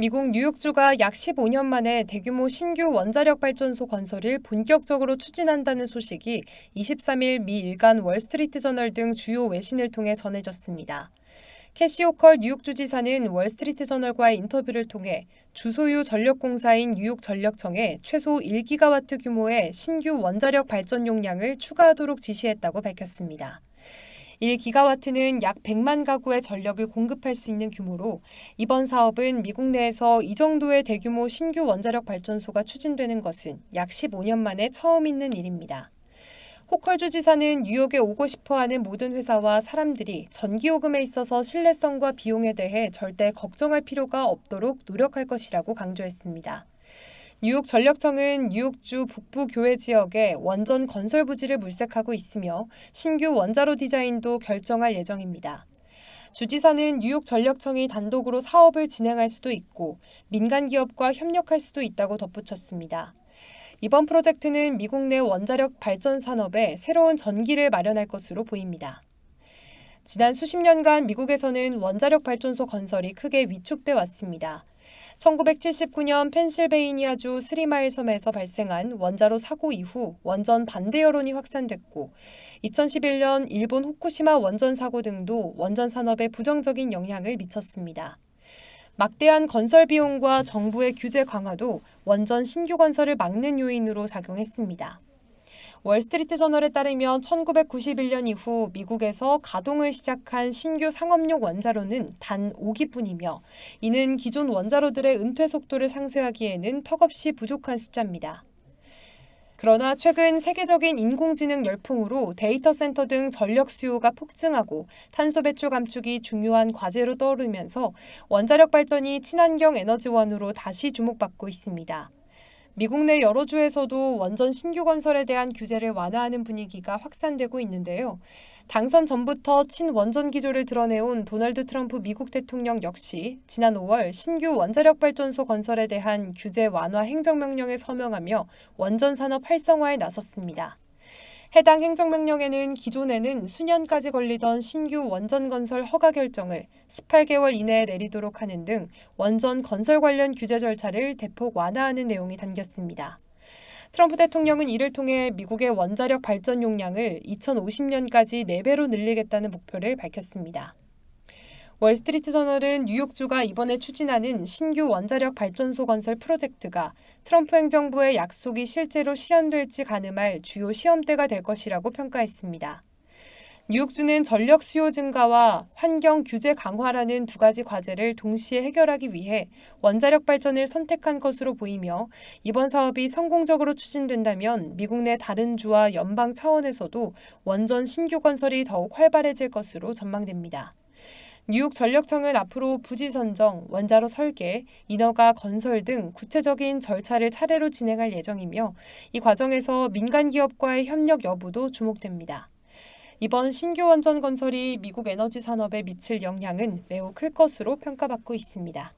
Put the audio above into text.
미국 뉴욕주가 약 15년 만에 대규모 신규 원자력 발전소 건설을 본격적으로 추진한다는 소식이 23일 미 일간 월스트리트 저널 등 주요 외신을 통해 전해졌습니다. 캐시 오컬 뉴욕 주 지사는 월스트리트 저널과의 인터뷰를 통해 주소유 전력공사인 뉴욕 전력청에 최소 1기가와트 규모의 신규 원자력 발전 용량을 추가하도록 지시했다고 밝혔습니다. 1기가와트는 약 100만 가구의 전력을 공급할 수 있는 규모로 이번 사업은 미국 내에서 이 정도의 대규모 신규 원자력 발전소가 추진되는 것은 약 15년 만에 처음 있는 일입니다. 호컬 주 지사는 뉴욕에 오고 싶어 하는 모든 회사와 사람들이 전기요금에 있어서 신뢰성과 비용에 대해 절대 걱정할 필요가 없도록 노력할 것이라고 강조했습니다. 뉴욕 전력청은 뉴욕주 북부 교외 지역에 원전 건설 부지를 물색하고 있으며 신규 원자로 디자인도 결정할 예정입니다. 주지사는 뉴욕 전력청이 단독으로 사업을 진행할 수도 있고 민간 기업과 협력할 수도 있다고 덧붙였습니다. 이번 프로젝트는 미국 내 원자력 발전 산업에 새로운 전기를 마련할 것으로 보입니다. 지난 수십 년간 미국에서는 원자력 발전소 건설이 크게 위축돼 왔습니다. 1979년 펜실베이니아주 스리마일 섬에서 발생한 원자로 사고 이후 원전 반대 여론이 확산됐고 2011년 일본 후쿠시마 원전 사고 등도 원전 산업에 부정적인 영향을 미쳤습니다. 막대한 건설 비용과 정부의 규제 강화도 원전 신규 건설을 막는 요인으로 작용했습니다. 월스트리트 저널에 따르면 1991년 이후 미국에서 가동을 시작한 신규 상업용 원자로는 단 5기뿐이며 이는 기존 원자로들의 은퇴 속도를 상쇄하기에는 턱없이 부족한 숫자입니다. 그러나 최근 세계적인 인공지능 열풍으로 데이터 센터 등 전력 수요가 폭증하고 탄소 배출 감축이 중요한 과제로 떠오르면서 원자력 발전이 친환경 에너지원으로 다시 주목받고 있습니다. 미국 내 여러 주에서도 원전 신규 건설에 대한 규제를 완화하는 분위기가 확산되고 있는데요. 당선 전부터 친원전 기조를 드러내온 도널드 트럼프 미국 대통령 역시 지난 5월 신규 원자력 발전소 건설에 대한 규제 완화 행정명령에 서명하며 원전 산업 활성화에 나섰습니다. 해당 행정명령에는 기존에는 수년까지 걸리던 신규 원전 건설 허가 결정을 18개월 이내에 내리도록 하는 등 원전 건설 관련 규제 절차를 대폭 완화하는 내용이 담겼습니다. 트럼프 대통령은 이를 통해 미국의 원자력 발전 용량을 2050년까지 4배로 늘리겠다는 목표를 밝혔습니다. 월스트리트 저널은 뉴욕주가 이번에 추진하는 신규 원자력 발전소 건설 프로젝트가 트럼프 행정부의 약속이 실제로 실현될지 가늠할 주요 시험대가 될 것이라고 평가했습니다. 뉴욕주는 전력 수요 증가와 환경 규제 강화라는 두 가지 과제를 동시에 해결하기 위해 원자력 발전을 선택한 것으로 보이며 이번 사업이 성공적으로 추진된다면 미국 내 다른 주와 연방 차원에서도 원전 신규 건설이 더욱 활발해질 것으로 전망됩니다. 뉴욕 전력청은 앞으로 부지 선정, 원자로 설계, 인허가 건설 등 구체적인 절차를 차례로 진행할 예정이며 이 과정에서 민간 기업과의 협력 여부도 주목됩니다. 이번 신규 원전 건설이 미국 에너지 산업에 미칠 영향은 매우 클 것으로 평가받고 있습니다.